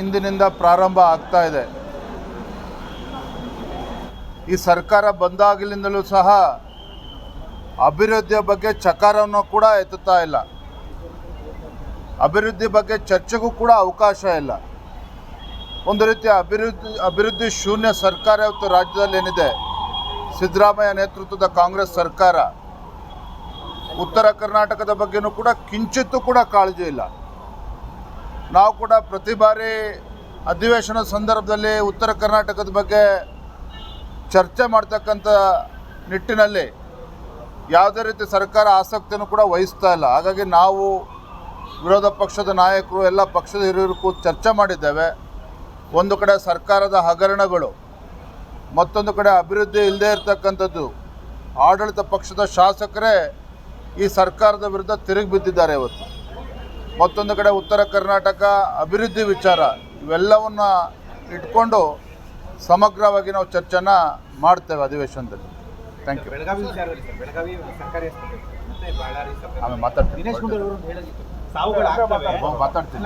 ಇಂದಿನಿಂದ ಪ್ರಾರಂಭ ಆಗ್ತಾ ಇದೆ. ಈ ಸರ್ಕಾರ ಬಂದಾಗಲಿಂದಲೂ ಸಹ ಅಭಿವೃದ್ಧಿಯ ಬಗ್ಗೆ ಚಕಾರವನ್ನು ಕೂಡ ಎತ್ತುತ್ತಾ ಇಲ್ಲ. ಅಭಿವೃದ್ಧಿ ಬಗ್ಗೆ ಚರ್ಚೆಗೂ ಕೂಡ ಅವಕಾಶ ಇಲ್ಲ. ಒಂದು ರೀತಿಯ ಅಭಿವೃದ್ಧಿ ಅಭಿವೃದ್ಧಿ ಶೂನ್ಯ ಸರ್ಕಾರ ಇವತ್ತು ರಾಜ್ಯದಲ್ಲಿ ಏನಿದೆ? ಸಿದ್ದರಾಮಯ್ಯ ನೇತೃತ್ವದ ಕಾಂಗ್ರೆಸ್ ಸರ್ಕಾರ. ಉತ್ತರ ಕರ್ನಾಟಕದ ಬಗ್ಗೆನೂ ಕೂಡ ಕಿಂಚಿತ್ತೂ ಕೂಡ ಕಾಳಜಿ ಇಲ್ಲ. ನಾವು ಕೂಡ ಪ್ರತಿ ಬಾರಿ ಅಧಿವೇಶನ ಸಂದರ್ಭದಲ್ಲಿ ಉತ್ತರ ಕರ್ನಾಟಕದ ಬಗ್ಗೆ ಚರ್ಚೆ ಮಾಡ್ತಕ್ಕಂಥ ನಿಟ್ಟಿನಲ್ಲಿ ಯಾವುದೇ ರೀತಿ ಸರ್ಕಾರ ಆಸಕ್ತಿಯನ್ನು ಕೂಡ ವಹಿಸ್ತಾ ಇಲ್ಲ. ಹಾಗಾಗಿ ನಾವು ವಿರೋಧ ಪಕ್ಷದ ನಾಯಕರು, ಎಲ್ಲ ಪಕ್ಷದ ಹಿರಿಯರು ಕೂತು ಚರ್ಚೆ ಮಾಡಿದ್ದೇವೆ. ಒಂದು ಕಡೆ ಸರ್ಕಾರದ ಹಗರಣಗಳು, ಮತ್ತೊಂದು ಕಡೆ ಅಭಿವೃದ್ಧಿ ಇಲ್ಲದೆ ಇರತಕ್ಕಂಥದ್ದು. ಆಡಳಿತ ಪಕ್ಷದ ಶಾಸಕರೇ ಈ ಸರ್ಕಾರದ ವಿರುದ್ಧ ತಿರುಗಿ ಬಿದ್ದಿದ್ದಾರೆ ಇವತ್ತು. ಮತ್ತೊಂದು ಕಡೆ ಉತ್ತರ ಕರ್ನಾಟಕ ಅಭಿವೃದ್ಧಿ ವಿಚಾರ ಇವೆಲ್ಲವನ್ನು ಇಟ್ಕೊಂಡು ಸಮಗ್ರವಾಗಿ ನಾವು ಚರ್ಚೆನ ಮಾಡ್ತೇವೆ ಅಧಿವೇಶನದಲ್ಲಿ. ಥ್ಯಾಂಕ್ ಯು ಆಮೇಲೆ ಮಾತಾಡ್ತೀನಿ. ಮಾತಾಡ್ತೀನಿ.